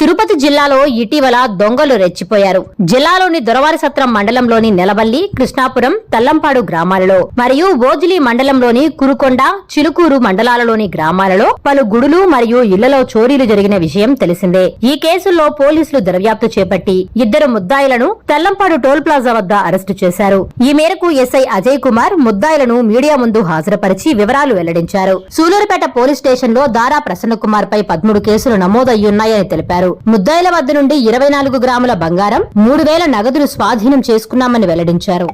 తిరుపతి జిల్లాలో ఇటీవల దొంగలు రెచ్చిపోయారు. జిల్లాలోని దొరవారి సత్రం మండలంలోని నెలవల్లి కృష్ణాపురం తల్లంపాడు గ్రామాలలో మరియు ఓజిలి మండలంలోని కురుకొండ చిలుకూరు మండలాలలోని గ్రామాలలో పలు గుడులు మరియు ఇళ్ళలో చోరీలు జరిగిన విషయం తెలిసిందే. ఈ కేసుల్లో పోలీసులు దర్యాప్తు చేపట్టి ఇద్దరు ముద్దాయిలను తల్లంపాడు టోల్ ప్లాజా వద్ద అరెస్టు చేశారు. ఈ మేరకు ఎస్ఐ అజయ్ కుమార్ ముద్దాయిలను మీడియా ముందు హాజరుపరిచి వివరాలు వెల్లడించారు. సూలూరుపేట పోలీస్ స్టేషన్లో దారా ప్రసన్నకుమార్ పై పదమూడు కేసులు నమోదయ్యున్నాయని తెలిపారు. ముద్దాయిల వద్ద నుండి ఇరవై నాలుగు గ్రాముల బంగారం మూడు వేల నగదును స్వాధీనం చేసుకున్నామని వెల్లడించారు.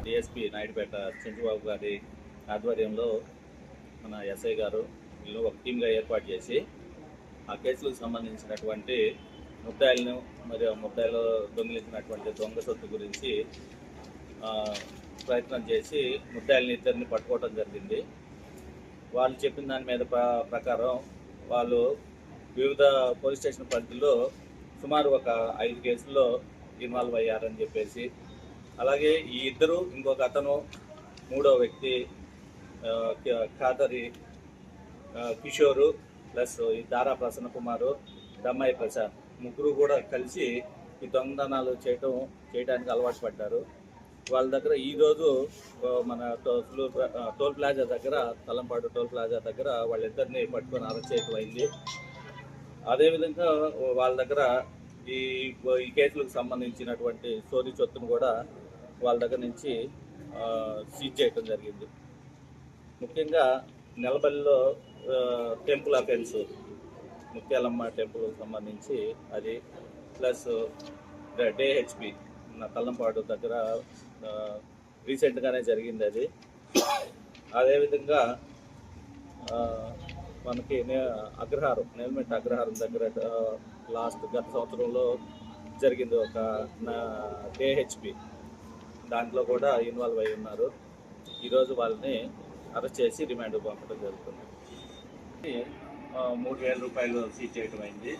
నాయుడుపేట చంద్రబాబు గారి ఆధ్వర్యంలో మన ఎస్ఐ గారు వీళ్ళు ఒక టీమ్గా ఏర్పాటు చేసి ఆ కేసులకు సంబంధించినటువంటి ముద్దాయిలను మరియు ఆ ముద్దాయిలు దొంగిలించినటువంటి దొంగ సొత్తు గురించి ప్రయత్నం చేసి ముద్దాయిలని ఇద్దరిని పట్టుకోవడం జరిగింది. వాళ్ళు చెప్పిన దాని మీద ప్రకారం వాళ్ళు వివిధ పోలీస్ స్టేషన్ పరిధిలో సుమారు ఒక ఐదు కేసుల్లో ఇన్వాల్వ్ అయ్యారని చెప్పేసి. అలాగే ఈ ఇద్దరు ఇంకొక అతను మూడో వ్యక్తి ఖాదరి కిషోరు ప్లస్ ఈ దారా ప్రసన్న కుమారు దమ్మాయి ప్రసాద్ ముగ్గురు కూడా కలిసి ఈ దొంగతనాలు చేయటం చేయడానికి అలవాటు పడ్డారు. వాళ్ళ దగ్గర ఈరోజు మన టో- టోల్ ప్లాజా దగ్గర తలంపాడు టోల్ ప్లాజా దగ్గర వాళ్ళిద్దరిని పట్టుకొని అరెస్ట్ చేయటం అయింది. అదేవిధంగా వాళ్ళ దగ్గర ఈ ఈ కేసులకు సంబంధించినటువంటి సోరీ చొత్తును కూడా వాళ్ళ దగ్గర నుంచి సీజ్ చేయటం జరిగింది. ముఖ్యంగా నెలబల్లిలో టెంపుల్ అఫెన్స్ ముత్యాలమ్మ టెంపుల్ సంబంధించి అది ప్లస్ డేహెచ్పి నా తల్లంపాడు దగ్గర రీసెంట్గానే జరిగింది అది. అదేవిధంగా మనకి నే- అగ్రహారం నెల్మెట్ అగ్రహారం దగ్గర లాస్ట్ గత సంవత్సరంలో జరిగింది ఒక నా దాంట్లో కూడా ఇన్వాల్వ్ అయి ఉన్నారు. ఈరోజు వాళ్ళని అరెస్ట్ చేసి రిమాండ్ పంపడం జరుగుతుంది. మూడు వేల రూపాయలు సీజ్ చేయడం అయింది.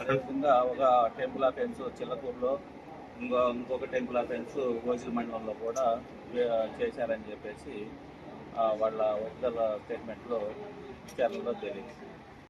అదేవిధంగా ఒక టెంపుల్ ఆఫెన్స్ చిల్లకూరులో ఇంకో ఇంకొక టెంపుల్ ఆఫెన్స్ గోజుల మండలంలో కూడా చేశారని చెప్పేసి వాళ్ళ ఒరిజినల్ స్టేట్మెంట్లో విచారణలో తెలియదు